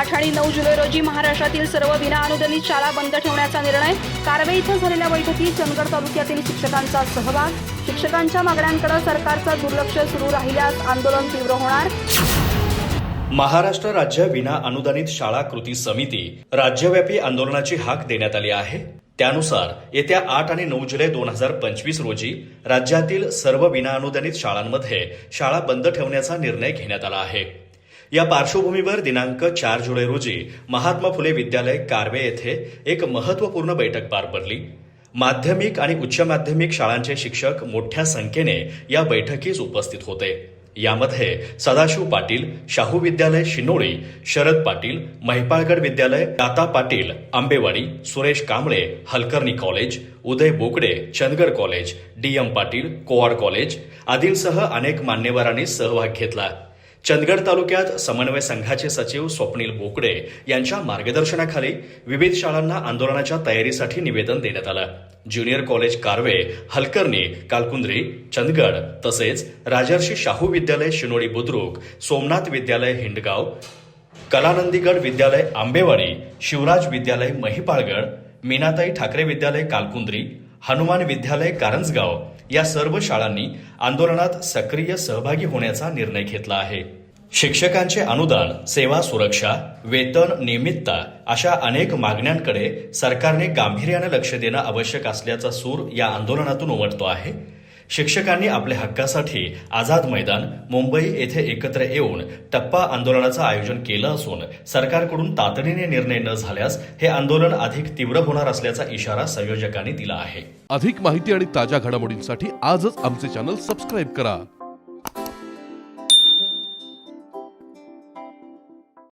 आठ आणि नऊ जुलै रोजी महाराष्ट्रातील सर्व विनाअनुदानित शाळा बंद ठेवण्याचा निर्णय कारवे इथं झालेल्या बैठकीत चंदगड तालुक्यातील शिक्षकांचा सहभाग. शिक्षकांच्या मागण्यांकडे सरकारचं दुर्लक्ष सुरू राहिल्यास आंदोलन तीव्र होणार. महाराष्ट्र राज्य विना अनुदानित शाळा कृती समिती राज्यव्यापी आंदोलनाची हाक देण्यात आली आहे. त्यानुसार येत्या आठ आणि नऊ जुलै दोन हजार पंचवीस रोजी राज्यातील सर्व विनाअनुदानित शाळांमध्ये शाळा बंद ठेवण्याचा निर्णय घेण्यात आला आहे. या पार्श्वभूमीवर दिनांक चार जुलै रोजी महात्मा फुले विद्यालय कारवे येथे एक महत्त्वपूर्ण बैठक पार पडली. माध्यमिक आणि उच्च माध्यमिक शाळांचे शिक्षक मोठ्या संख्येने या बैठकीस उपस्थित होते. यामध्ये सदाशिव पाटील शाहू विद्यालय शिनोळी शरद पाटील महिपाळगड विद्यालय Data Patil Ambewadi Suresh Kamble Halkarni college Uday Bokade Chandgad college D M Patil Kowad college आदींसह अनेक मान्यवरांनी सहभाग घेतला. चंदगड तालुक्यात समन्वय संघाचे सचिव स्वप्नील बोकडे यांच्या मार्गदर्शनाखाली विविध शाळांना आंदोलनाच्या तयारीसाठी निवेदन देण्यात आलं. ज्युनियर कॉलेज कारवे हलकर्णी कालकुंद्री चंदगड तसेच राजर्षी शाहू विद्यालय शिनोळी बुद्रुक सोमनाथ विद्यालय हिंडगाव कलानंदीगड विद्यालय आंबेवाडी शिवराज विद्यालय महिपाळगड मीनाताई ठाकरे विद्यालय कालकुंद्री हनुमान विद्यालय कारंजगाव या सर्व शाळांनी आंदोलनात सक्रिय सहभागी होण्याचा निर्णय घेतला आहे. शिक्षकांचे अनुदान सेवा सुरक्षा वेतन नियमितता अशा अनेक मागण्यांकडे सरकारने गांभीर्यानं लक्ष देणं आवश्यक असल्याचा सूर या आंदोलनातून उमटतो आहे. शिक्षकांनी आपल्या हक्कासाठी आझाद मैदान मुंबई येथे एकत्र येऊन टप्पा आंदोलनाचं आयोजन केलं असून सरकारकडून तातडीने निर्णय न झाल्यास हे आंदोलन अधिक तीव्र होणार असल्याचा इशारा संयोजकांनी दिला आहे. अधिक माहिती आणि ताज्या घडामोडींसाठी आजच आमचे चॅनल सबस्क्राईब करा.